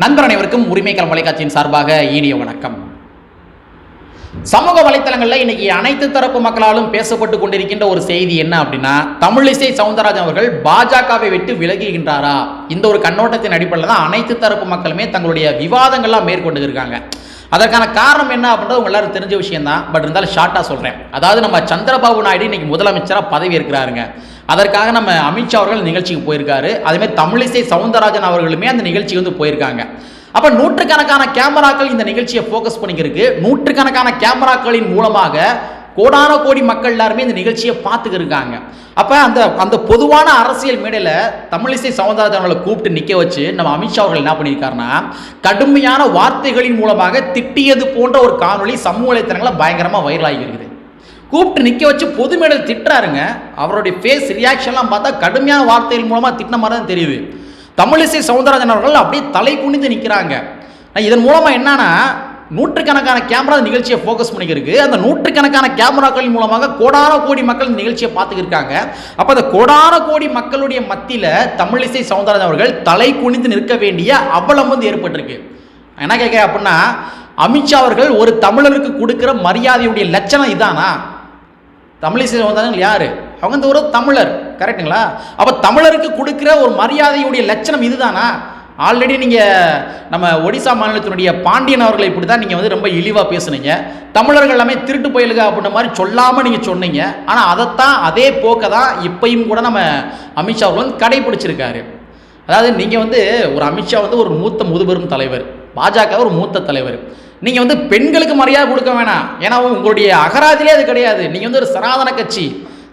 நண்பர் அனைவருக்கும் உரிமைகள் தொலைக்காட்சியின் சார்பாக இனிய வணக்கம். சமூக வலைத்தளங்களில் இன்னைக்கு அனைத்து தரப்பு மக்களாலும் பேசப்பட்டு கொண்டிருக்கின்ற ஒரு செய்தி என்ன அப்படின்னா தமிழிசை சவுந்தரராஜன் அவர்கள் பாஜகவை விட்டு விலகுகின்றாரா? இந்த ஒரு கண்ணோட்டத்தின் அடிப்படையில் தான் அனைத்து தரப்பு மக்களுமே தங்களுடைய விவாதங்கள்லாம் மேற்கொண்டு இருக்காங்க. அதற்கான காரணம் என்ன அப்படின்றது உங்க எல்லாரும் தெரிஞ்ச விஷயம் தான் பட் இருந்தாலும் ஷார்ட்டாக சொல்கிறேன் அதாவது நம்ம சந்திரபாபு நாயுடு இன்னைக்கு முதலமைச்சராக பதவி இருக்கிறாருங்க அதற்காக நம்ம அமித்ஷா அவர்கள் நிகழ்ச்சிக்கு போயிருக்காரு. அதேமாதிரி தமிழிசை சவுந்தரராஜன் அவர்களுமே அந்த நிகழ்ச்சிக்கு வந்து போயிருக்காங்க. அப்போ நூற்றுக்கணக்கான கேமராக்கள் இந்த நிகழ்ச்சியை ஃபோக்கஸ் பண்ணிக்கிறதுக்கு நூற்றுக்கணக்கான கேமராக்களின் மூலமாக கோடான கோடி மக்கள் எல்லாருமே இந்த நிகழ்ச்சியை பார்த்துக்கிருக்காங்க அப்போ அந்த அந்த பொதுவான அரசியல் மேடையில் தமிழிசை சவுந்தரராஜன் அவர்களை கூப்பிட்டு நிற்க வச்சு நம்ம அமித்ஷா அவர்கள் என்ன பண்ணியிருக்காருன்னா கடுமையான வார்த்தைகளின் மூலமாக திட்டியது போன்ற ஒரு காணொலி சமூக வலைத்தளங்களில் பயங்கரமாக வைரலாகி இருக்குது கூப்பிட்டு நிற்க வச்சு பொது மேடல் திட்டுறாருங்க. அவருடைய ஃபேஸ் ரியாக்ஷன்லாம் பார்த்தா கடுமையான வார்த்தைகள் மூலமாக திட்டின மாதிரி தான் தெரியுது. தமிழிசை சவுந்தரராஜன் அவர்கள் அப்படியே தலை குனிந்து நிற்கிறாங்க இதன் மூலமாக என்னன்னா நூற்றுக்கணக்கான கேமரா நிகழ்ச்சியை ஃபோக்கஸ் பண்ணிக்கிறதுக்கு அந்த நூற்றுக்கணக்கான கேமராக்களின் மூலமாக கோடான கோடி மக்கள் இந்த நிகழ்ச்சியை பார்த்துக்கிருக்காங்க அப்போ அந்த கோடான கோடி மக்களுடைய மத்தியில் தமிழிசை சவுந்தரராஜன் அவர்கள் தலை குனிந்து நிற்க வேண்டிய அவலம் வந்து ஏற்பட்டிருக்கு. என்ன கேட்க அப்படின்னா அமித்ஷா அவர்கள் ஒரு தமிழருக்கு கொடுக்குற மரியாதையுடைய லட்சணம் இதானா? தமிழிசை சவுந்தரராஜன் யார்? அவங்க இந்த ஒரு தமிழர். கரெக்டுங்களா அப்போ தமிழருக்கு கொடுக்குற ஒரு மரியாதையுடைய லட்சணம் இதுதானா? ஆல்ரெடி நீங்கள் நம்ம ஒடிசா மாநிலத்தினுடைய பாண்டியன் அவர்களை இப்படி தான் நீங்கள் வந்து ரொம்ப இழிவாக பேசுனீங்க. தமிழர்கள் எல்லாமே திருட்டு போயிலுங்க அப்படின்ற மாதிரி சொல்லாமல் நீங்கள் சொன்னீங்க. ஆனால் அதைத்தான் அதே போக்கை தான் இப்பையும் கூட நம்ம அமித்ஷா அவர்கள் வந்து கடைபிடிச்சிருக்காரு. அதாவது நீங்கள் வந்து ஒரு அமித்ஷா வந்து ஒரு மூத்த முதுபெரும் தலைவர். பாஜக ஒரு மூத்த தலைவர். நீங்கள் வந்து பெண்களுக்கு மரியாதை கொடுக்க வேணாம். ஏன்னா உங்களுடைய அகராதிலே அது கிடையாது. நீங்கள் வந்து ஒரு சனாதன கட்சி.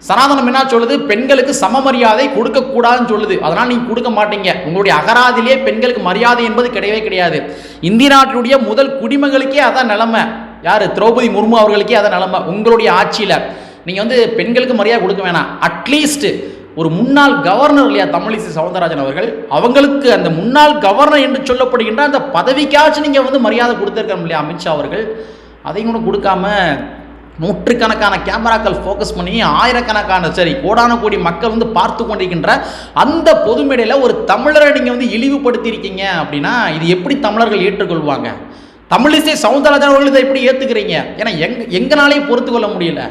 சனாதனம் என்ன சொல்லுது? பெண்களுக்கு சம மரியாதை கொடுக்கக்கூடாதுன்னு சொல்லுது. அதனால் நீங்கள் கொடுக்க மாட்டீங்க. உங்களுடைய அகராதிலே பெண்களுக்கு மரியாதை என்பது கிடையவே கிடையாது. இந்திய நாட்டினுடைய முதல் குடிமகளுக்கே அதான் நிலமை. யார்? திரௌபதி முர்மு அவர்களுக்கே அதான் நிலமை. உங்களுடைய ஆட்சியில். நீங்கள் வந்து பெண்களுக்கு மரியாதை கொடுக்க வேணாம். அட்லீஸ்ட்டு ஒரு முன்னாள் கவர்னர் இல்லையா தமிழிசை சவுந்தரராஜன் அவர்கள் அவங்களுக்கு அந்த முன்னாள் கவர்னர் என்று சொல்லப்படுகின்ற அந்த பதவிக்காச்சும் நீங்கள் வந்து மரியாதை கொடுத்துருக்கணும் இல்லையா அமித்ஷா அவர்கள்? அதையும் கூட கொடுக்காம நூற்றுக்கணக்கான கேமராக்கள் ஃபோக்கஸ் பண்ணி ஆயிரக்கணக்கான சரி கோடான கோடி மக்கள் வந்து பார்த்து கொண்டிருக்கின்ற அந்த பொது மேடையில் ஒரு தமிழரை நீங்கள் வந்து இழிவுபடுத்தியிருக்கீங்க அப்படின்னா இது எப்படி தமிழர்கள் ஏற்றுக்கொள்வாங்க? தமிழிசை சவுந்தரராஜன் அவர்கள் இதை எப்படி ஏற்றுக்கிறீங்க ஏன்னா எங் எங்கனாலேயும் பொறுத்து கொள்ள முடியல.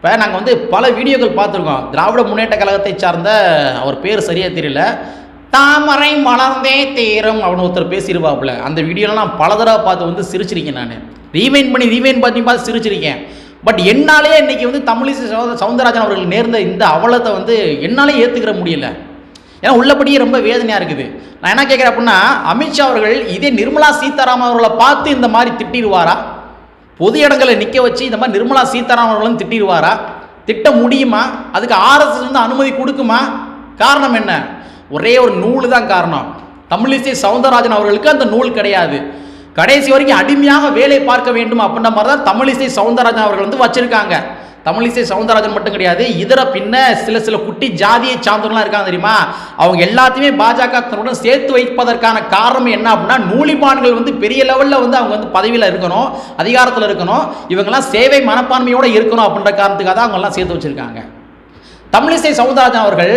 இப்போ நாங்கள் வந்து பல வீடியோக்கள் பார்த்துருக்கோம். திராவிட முன்னேற்ற கழகத்தை சார்ந்த அவர் பேர் சரியாக தெரியல. தாமரை மலர்ந்தே தீரும் அப்படின்னு ஒருத்தர் பேசியிருப்பாப்புல. அந்த வீடியோலாம் நான் பல தடவை பார்த்து வந்து சிரிச்சிருக்கேன் நான். ரீவைன் பண்ணி ரீவைன் பண்ணி பார்த்து சிரிச்சிருக்கேன். பட் என்னாலே இன்றைக்கி வந்து தமிழிசை சவுந்தரராஜன் அவர்கள் நேர்ந்த இந்த அவலத்தை வந்து என்னாலே ஏற்றுக்கிற முடியல. ஏன்னா உள்ளபடியே ரொம்ப வேதனையாக இருக்குது. நான் என்ன கேட்குறேன் அப்படின்னா அமித்ஷா அவர்கள் இதே நிர்மலா சீதாராமன் அவர்களை பார்த்து இந்த மாதிரி திட்டிடுவாரா? பொது இடங்களை நிற்க வச்சு இந்த மாதிரி நிர்மலா சீதாராமன் அவர்களும் திட்டிடுவாரா? திட்ட முடியுமா? அதுக்கு ஆர்எஸ்எஸ் வந்து அனுமதி கொடுக்குமா? காரணம் என்ன? ஒரே ஒரு நூல் தான் காரணம். தமிழிசை சவுந்தரராஜன் அவர்களுக்கு அந்த நூல் கிடையாது. கடைசி வரைக்கும் அடிமையாக வேலை பார்க்க வேண்டும் அப்படின்ற மாதிரி தான் தமிழிசை சவுந்தரராஜன் அவர்கள் வந்து வச்சிருக்காங்க. தமிழிசை சவுந்தரராஜன் மட்டும் கிடையாது இதர பின்ன சில சில குட்டி ஜாதியை சார்ந்தவர்களாம் இருக்காங்க தெரியுமா? அவங்க எல்லாத்தையுமே பாஜக தன்னுடன் சேர்த்து வைப்பதற்கான காரணம் என்ன அப்படின்னா நூலிபான்கள் வந்து பெரிய லெவலில் வந்து அவங்க வந்து பதவியில் இருக்கணும் அதிகாரத்தில் இருக்கணும் இவங்கெல்லாம் சேவை மனப்பான்மையோடு இருக்கணும் அப்படின்ற காரணத்துக்காக தான் அவங்கெல்லாம் சேர்த்து வச்சிருக்காங்க. தமிழிசை சவுந்தரராஜன் அவர்கள்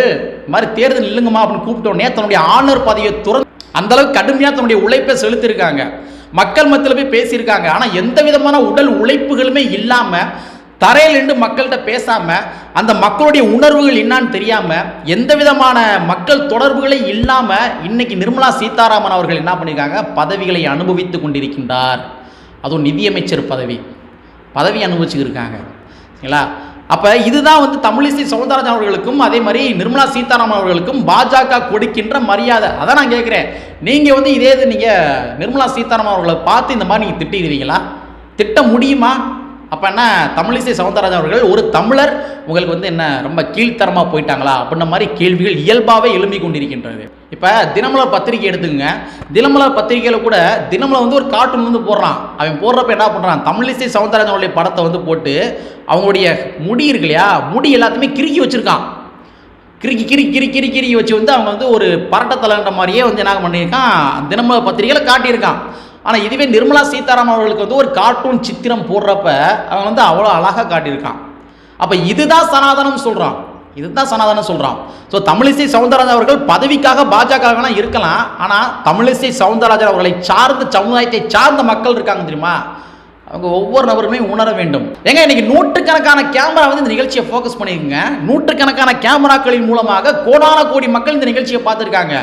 மாதிரி தேர்தல் இல்லைங்கம்மா அப்படின்னு கூப்பிட்ட உடனே தன்னுடைய ஆளுநர் பதவியை துறந்து அந்த அளவுக்கு கடுமையாக தன்னுடைய உழைப்பை செலுத்தியிருக்காங்க. மக்கள் மத்தியில் போய் பேசியிருக்காங்க. ஆனால் எந்த விதமான உடல் உழைப்புகளுமே இல்லாமல் தரையில் நின்று மக்கள்கிட்ட பேசாம அந்த மக்களுடைய உணர்வுகள் என்னான்னு தெரியாம எந்த விதமான மக்கள் தொடர்புகளே இல்லாம இன்னைக்கு நிர்மலா சீதாராமன் அவர்கள் என்ன பண்ணியிருக்காங்க பதவிகளை அனுபவித்து கொண்டிருக்கின்றார். அதுவும் நிதியமைச்சர் பதவி. பதவி அனுபவிச்சுக்கிருக்காங்க சரிங்களா? அப்போ இதுதான் வந்து தமிழிசை சௌந்தரராஜன் அவர்களுக்கும் அதே மாதிரி நிர்மலா சீதாராமன் அவர்களுக்கும் பாஜக கொடுக்கின்ற மரியாதை. அதான் நான் கேட்குறேன். நீங்கள் வந்து இதே இது நீங்கள் நிர்மலா சீதாராமன் அவர்களை பார்த்து இந்த மாதிரி நீங்கள் திட்டிடுவீங்களா திட்ட முடியுமா? அப்போ என்ன தமிழிசை சவுந்தரராஜன் அவர்கள் ஒரு தமிழர் உங்களுக்கு வந்து என்ன ரொம்ப கீழ்த்தரமாக போயிட்டாங்களா? அப்படின்ற மாதிரி கேள்விகள் இயல்பாகவே எழும்பி கொண்டிருக்கின்றது. இப்போ தினமலர் பத்திரிகை எடுத்துங்க தினமலர் பத்திரிகையில் கூட தினமலர் வந்து ஒரு கார்ட்டூன் வந்து போடுறான். அவன் போடுறப்ப என்ன பண்ணுறான் தமிழிசை சவுந்தரராஜன் அவருடைய படத்தை வந்து போட்டு அவங்களுடைய முடி இருக்கு இல்லையா? முடி எல்லாத்தையுமே கிறுக்கி வச்சுருக்கான். கிறுக்கி கிறுக்கி கிரி கிரி கிறுக்கி வச்சு வந்து அவங்க வந்து ஒரு பரட்டத்தலைன்ற மாதிரியே வந்து என்ன பண்ணியிருக்கான்? தினமலர் பத்திரிகையில் காட்டியிருக்கான். ஆனால் இதுவே நிர்மலா சீதாராமன் அவர்களுக்கு வந்து ஒரு கார்ட்டூன் சித்திரம் போடுறப்ப அவன் வந்து அவ்வளோ அழகாக காட்டியிருக்கான். அப்போ இதுதான் சனாதனம் சொல்கிறான் இதுதான் சனாதனம் சொல்கிறான் ஸோ தமிழிசை சவுந்தரராஜன் அவர்கள் பதவிக்காக பாஜக இருக்கலாம். ஆனால் தமிழிசை சவுந்தரராஜன் அவர்களை சார்ந்த சமுதாயத்தை சார்ந்த மக்கள் இருக்காங்க தெரியுமா? அவங்க ஒவ்வொரு நபருமே உணர வேண்டும். ஏங்க இன்னைக்கு நூற்றுக்கணக்கான கேமரா வந்து இந்த நிகழ்ச்சியை ஃபோக்கஸ் பண்ணியிருக்குங்க நூற்றுக்கணக்கான கேமராக்களின் மூலமாக கோடான கோடி மக்கள் இந்த நிகழ்ச்சியை பார்த்துருக்காங்க.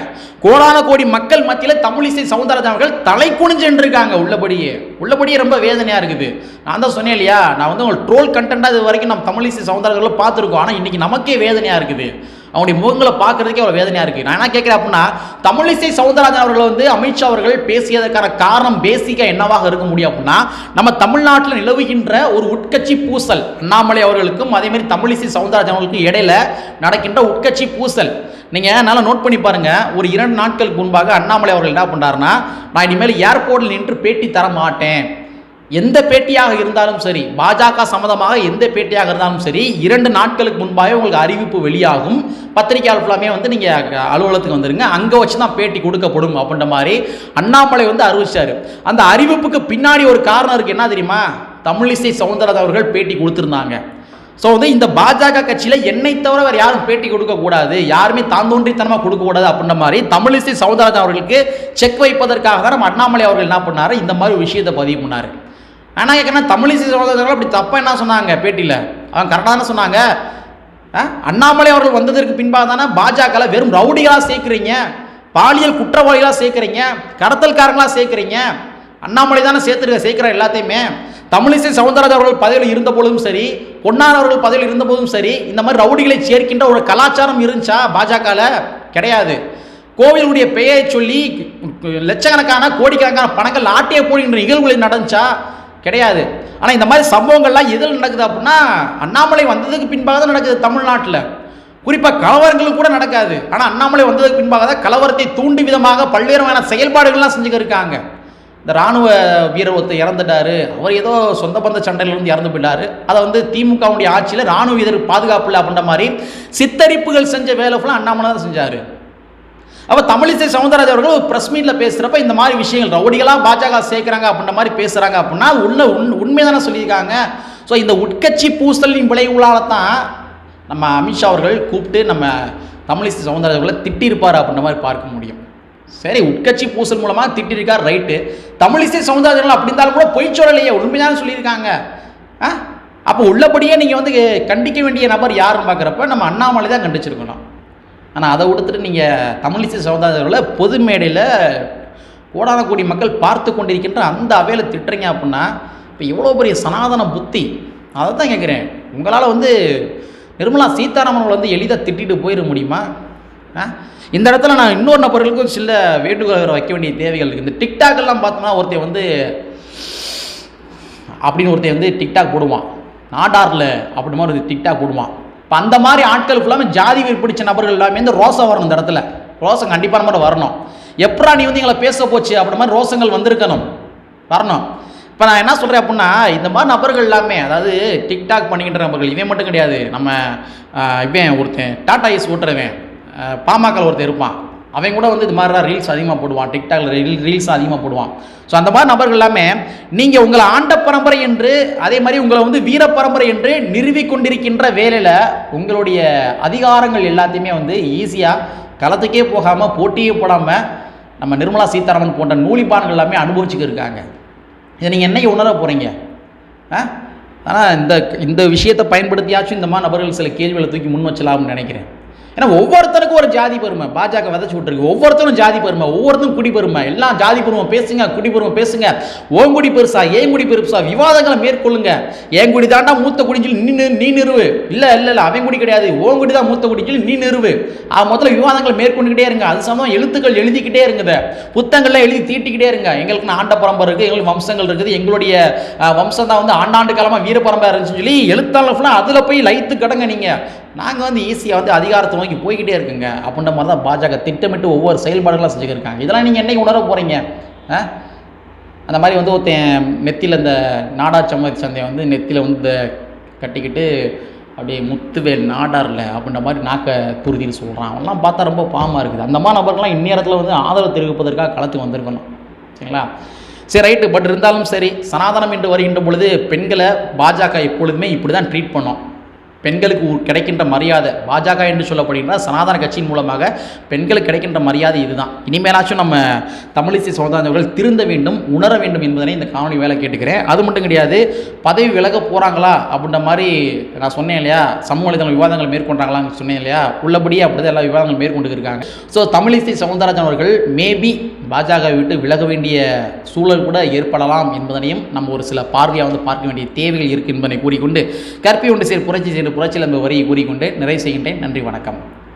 கோடான கோடி மக்கள் மத்தியில் தமிழிசை சவுந்தரராஜன் அவர்கள் தலை குனிஞ்சு இருக்காங்க உள்ளபடியே. உள்ளபடியே ரொம்ப வேதனையாக இருக்குது. நான் தான் சொன்னேன் இல்லையா? நான் வந்து உங்களுக்கு ட்ரோல் கண்டென்ட்டாக இது வரைக்கும் நம்ம தமிழிசை சவுந்தரராஜன் பார்த்துருக்கோம். ஆனால் இன்னைக்கு நமக்கே வேதனையாக இருக்குது. அவங்களுடைய முகங்களை பார்க்கறதுக்கே அவ்வளோ வேதனையாக இருக்குது நான் என்ன கேட்குறேன் அப்படின்னா தமிழிசை சவுந்தரராஜன் அவர்கள் வந்து அமித்ஷா அவர்கள் பேசியதற்கான காரணம் பேசிக்காக என்னவாக இருக்க முடியும் அப்படின்னா நம்ம தமிழ்நாட்டில் நிலவுகின்ற ஒரு உட்கட்சி பூசல் அண்ணாமலை அவர்களுக்கும் அதேமாதிரி தமிழிசை சவுந்தரராஜன் அவர்களுக்கும் இடையில நடக்கின்ற உட்கட்சி பூசல். நீங்கள் நல்லா நோட் பண்ணி பாருங்கள் ஒரு இரண்டு நாட்களுக்கு முன்பாக அண்ணாமலை அவர்கள் என்ன பண்ணாருன்னா நான் இனிமேல் ஏர்போர்ட்டில் நின்று பேட்டி தர மாட்டேன். எந்த பேட்டியாக இருந்தாலும் சரி பாஜக சம்மந்தமாக எந்த பேட்டியாக இருந்தாலும் சரி இரண்டு நாட்களுக்கு முன்பாகவே உங்களுக்கு அறிவிப்பு வெளியாகும். பத்திரிகையாளர் ஃபுல்லாமே வந்து நீங்கள் அலுவலகத்துக்கு வந்துருங்க. அங்கே வச்சு தான் பேட்டி கொடுக்கப்படும் அப்படின்ற மாதிரி அண்ணாமலை வந்து அறிவிச்சார். அந்த அறிவிப்புக்கு பின்னாடி ஒரு காரணம் இருக்குது என்ன தெரியுமா? தமிழிசை சவுந்தரராஜ் அவர்கள் பேட்டி கொடுத்துருந்தாங்க. ஸோ வந்து இந்த பாஜக கட்சியில் என்னை தவிர வேறு யாரும் பேட்டி கொடுக்கக்கூடாது யாருமே தாந்தோன்றித்தனமாக கொடுக்கக்கூடாது அப்படின்ற மாதிரி தமிழிசை சவுந்தரராஜன் அவர்களுக்கு செக் வைப்பதற்காக தான் நம்ம அண்ணாமலை அவர்கள் என்ன பண்ணாரு? இந்த மாதிரி விஷயத்தை பதிவு பண்ணார். ஆனால் கேட்கணும் தமிழிசை சகோதரர்கள் அப்படி தப்பாக என்ன சொன்னாங்க பேட்டியில்? அவன் கரெக்டாக தானே சொன்னாங்க. அண்ணாமலை அவர்கள் வந்ததற்கு பின்பாக தானே பாஜகவில் வெறும் ரவுடிகளாக சேர்க்குறீங்க பாலியல் குற்றவாளிகளாக சேர்க்குறீங்க கடத்தல்காரங்களாக சேர்க்குறீங்க அண்ணாமலை தானே சேர்த்துருக்க சேர்க்குற எல்லாத்தையுமே. தமிழிசை சவுந்தரராஜ் அவர்கள் பதவியில் இருந்த பொழுதும் சரி பொன்னார் அவர்கள் பதவியில் இருந்த போதும் சரி இந்த மாதிரி ரவுடிகளை சேர்க்கின்ற ஒரு கலாச்சாரம் இருந்துச்சா பாஜகவில் கிடையாது. கோவிலுடைய பெயரை சொல்லி லட்சக்கணக்கான கோடிக்கணக்கான பணங்கள் ஆட்டிய போடுகின்ற நிகழ்வுகள் நடந்துச்சா? கிடையாது. ஆனால் இந்த மாதிரி சம்பவங்கள்லாம் எதில் நடக்குது அப்படின்னா அண்ணாமலை வந்ததுக்கு பின்பாக தான் நடக்குது தமிழ்நாட்டில். குறிப்பாக கலவரங்களும் கூட நடக்காது. ஆனால் அண்ணாமலை வந்ததுக்கு பின்பாக தான் கலவரத்தை தூண்டி விதமாக பல்வேறு வகையான செயல்பாடுகள்லாம் செஞ்சுக்க இருக்காங்க. இந்த ராணுவ வீரர் ஒருத்தர் இறந்துட்டாரு. அவர் ஏதோ சொந்த பந்த சண்டையிலிருந்து இறந்து போயிட்டார். அதை வந்து திமுகவுடைய ஆட்சியில் ராணுவ வீரர் பாதுகாப்பு இல்லை அப்படின்ற மாதிரி சித்தரிப்புகள் செஞ்ச வேலை ஃபுல்லாக அண்ணாமலை தான் செஞ்சார். அப்போ தமிழிசை சவுந்தரராஜ் அவர்கள் ஒரு ப்ரெஸ் மீட்டில் பேசுகிறப்ப இந்த மாதிரி விஷயங்கள் ரவுடிகளாக பாஜக சேர்க்குறாங்க அப்படின்ற மாதிரி பேசுகிறாங்க அப்படின்னா உள்ள உண் உண்மை தானே சொல்லியிருக்காங்க. ஸோ இந்த உட்கட்சி பூசலின் விளைவுகளால் தான் நம்ம அமித்ஷா அவர்கள் கூப்பிட்டு நம்ம தமிழிசை சவுந்தரராஜ் அவர்களை திட்டியிருப்பார் அப்படின்ற மாதிரி பார்க்க முடியும். சரி உட்கட்சி பூசல் மூலமாக திட்டிருக்கார் ரைட்டு தமிழிசை சவுந்தரராஜர்கள் அப்படி இருந்தாலும் கூட பொய் சொல்லலையே உண்மைதானே சொல்லியிருக்காங்க. ஆ? அப்போ உள்ளபடியே நீங்கள் வந்து கண்டிக்க வேண்டிய நபர் யாருன்னு பார்க்குறப்ப நம்ம அண்ணாமலை தான் கண்டிச்சிருக்கணும். ஆனால் அதை விடுத்துட்டு நீங்கள் தமிழிசை சமுதாயத்தில் பொது மேடையில் கோடான கோடி மக்கள் பார்த்து கொண்டிருக்கின்ற அந்த அவையில் திட்டுறீங்க அப்படின்னா இப்போ எவ்வளோ பெரிய சனாதன புத்தி. அதை தான் கேட்குறேன். உங்களால் வந்து நிர்மலா சீதாராமன் வந்து எளிதாக திட்டிட்டு போயிட முடியுமா? இந்த இடத்துல நான் இன்னொரு நபர்களுக்கும் சில வேண்டுகோள் வைக்க வேண்டிய தேவைகள் இருக்குது இந்த டிக்டாக்கெல்லாம் பார்த்தோம்னா ஒருத்தன் வந்து அப்படின்னு ஒருத்தன் வந்து டிக்டாக் போடுவான். நாடாரில் அப்படி மாதிரி ஒரு டிக்டாக் போடுவான். இப்போ அந்த மாதிரி ஆட்கள் ஃபுல்லாமே ஜாதி வெறி பிடிச்ச நபர்கள் எல்லாமே இந்த ரோசம் வரணும் இந்த இடத்துல. ரோசம் கண்டிப்பான மாதிரி வரணும். எப்படா நீ வந்து எங்களை பேச போச்சு? அப்படி மாதிரி ரோசங்கள் வந்திருக்கணும். வரணும். இப்போ நான் என்ன சொல்கிறேன் அப்படின்னா இந்த மாதிரி நபர்கள் எல்லாமே அதாவது டிக்டாக் பண்ணிக்கின்ற நபர்கள் இவன் மட்டும் கிடையாது. நம்ம இவன் ஒருத்தன் டாடா ஐஸ் ஓட்டுறவன் ஆஹ், பாமக ஒருத்தன் இருப்பான். அவன் கூட வந்து இது மாதிரிலாம் ரீல்ஸ் அதிகமாக போடுவான். டிக்டாக்ல ரீல் ரீல்ஸ் அதிகமாக போடுவான். ஸோ அந்த மாதிரி நபர்கள் எல்லாமே நீங்கள் உங்களை ஆண்ட பரம்பரை என்று அதே மாதிரி உங்களை வந்து வீர பரம்பரை என்று நிறுவிக் கொண்டிருக்கின்ற வேலையில் உங்களுடைய அதிகாரங்கள் எல்லாத்தையுமே வந்து ஈஸியாக களத்துக்கே போகாமல் போட்டியே போடாமல் நம்ம நிர்மலா சீதாராமன் போன்ற நூலிப்பான்கள் எல்லாமே அனுபவிச்சுக்க இருக்காங்க. இதை நீங்கள் என்னைக்கு உணர போகிறீங்க ஆ? ஆனால் இந்த இந்த விஷயத்தை பயன்படுத்தியாச்சும் இந்த மாதிரி நபர்கள் சில கேள்விகளை தூக்கி முன் வச்சலாம்னு நினைக்கிறேன். ஏன்னா ஒவ்வொருத்தருக்கும் ஒரு ஜாதி பெருமை. பாஜக விதைச்சு விட்டுருக்கு. ஒவ்வொருத்தரும் ஜாதி பெருமை. ஒவ்வொருத்தரும் குடி பெருமை. எல்லாம் ஜாதி பெருமை. பேசுங்க குடி பெருமை பேசுங்க. ஓங்குடி பெருசா ஏங்குடி பெருசா? விவாதங்களை மேற்கொள்ளுங்க. ஏங்குடி தாண்டா மூத்த குடிஞ்சு நின்று நீ நீ நிறுவு. இல்லை இல்லை இல்லை அவன் குடி கிடையாது. ஓங்குடி தான் மூத்த குடிஞ்சு நீ நிறுவு. முதல்ல விவாதங்களை மேற்கொண்டுக்கிட்டே இருங்க. அது சமயம் எழுத்துக்கள் எழுதிக்கிட்டே இருங்க புத்தகங்கள்லாம் எழுதி தீட்டிக்கிட்டே இருங்க. எங்களுக்கு ஆண்ட பரம்பரை இருக்குது. எங்களுக்கு வம்சங்கள் இருக்குது. எங்களுடைய வம்சம் தான் வந்து ஆண்டாண்டு காலமாக வீர பரம்பரை இருந்துச்சுன்னு சொல்லி எழுத்தாளர் ஃபுல்லாக அதில் போய் லைத்து கடங்க நீங்கள் நாங்கள் வந்து ஈஸியாக வந்து அதிகாரத்தை நோக்கி போய்கிட்டே இருக்குங்க. அப்படின்ற மாதிரி தான் பாஜக திட்டமிட்டு ஒவ்வொரு செயல்பாடுகளாக செஞ்சுருக்காங்க இதெல்லாம் நீங்கள் என்னைக்கு உணர போகிறீங்க ஆ? அந்த மாதிரி வந்து ஒருத்தன் நெத்தியில் இந்த நாடார் சம்மதி சந்தையை வந்து நெத்தியில் வந்து இந்த கட்டிக்கிட்டு அப்படியே முத்துவேல் நாடாரில் அப்படின்ற மாதிரி நாக்க துருதின்னு சொல்கிறான் அவன்லாம் பார்த்தா ரொம்ப பாவமாக இருக்குது. அந்த மாதிரி நபர்கள்லாம் இந்நேரத்தில் வந்து ஆதரவு தெரிவிப்பதற்காக களத்துக்கு வந்திருக்கணும். சரிங்களா? சரி ரைட்டு பட் இருந்தாலும் சரி சனாதனம் என்று வருகின்ற பொழுது பெண்களை பாஜக எப்பொழுதுமே இப்படி தான் ட்ரீட் பண்ணோம். பெண்களுக்கு கிடைக்கின்ற மரியாதை பாஜக என்று சொல்லப்படுகின்ற சனாதன கட்சியின் மூலமாக பெண்களுக்கு கிடைக்கின்ற மரியாதை இதுதான். இனிமேலாச்சும் நம்ம தமிழிசை சமுதாயவர்கள் திருந்த வேண்டும் உணர வேண்டும் என்பதனை இந்த காணொலி வேலை கேட்டுக்கிறேன். அது மட்டும் கிடையாது பதவி விலக போகிறாங்களா அப்படின்ற மாதிரி நான் சொன்னேன் இல்லையா? சமூக வலைதளம் விவாதங்கள் மேற்கொண்டாங்களான்னு சொன்னேன் இல்லையா? உள்ளபடியே அப்படிதான் எல்லா விவாதங்கள் மேற்கொண்டு இருக்காங்க. ஸோ தமிழிசை சவுந்தரராஜன் அவர்கள் மேபி பாஜக விட்டு விலக வேண்டிய சூழல் கூட ஏற்படலாம் என்பதனையும் நம்ம ஒரு சில பார்வையாக வந்து பார்க்க வேண்டிய தேவைகள் இருக்கு என்பதனை கூறிக்கொண்டு கற்பி ஒன்று சேர் புரட்சி செய்து புரட்சியில் அந்த வரியை கூறிக்கொண்டு நிறைவு செய்கின்றேன். நன்றி வணக்கம்.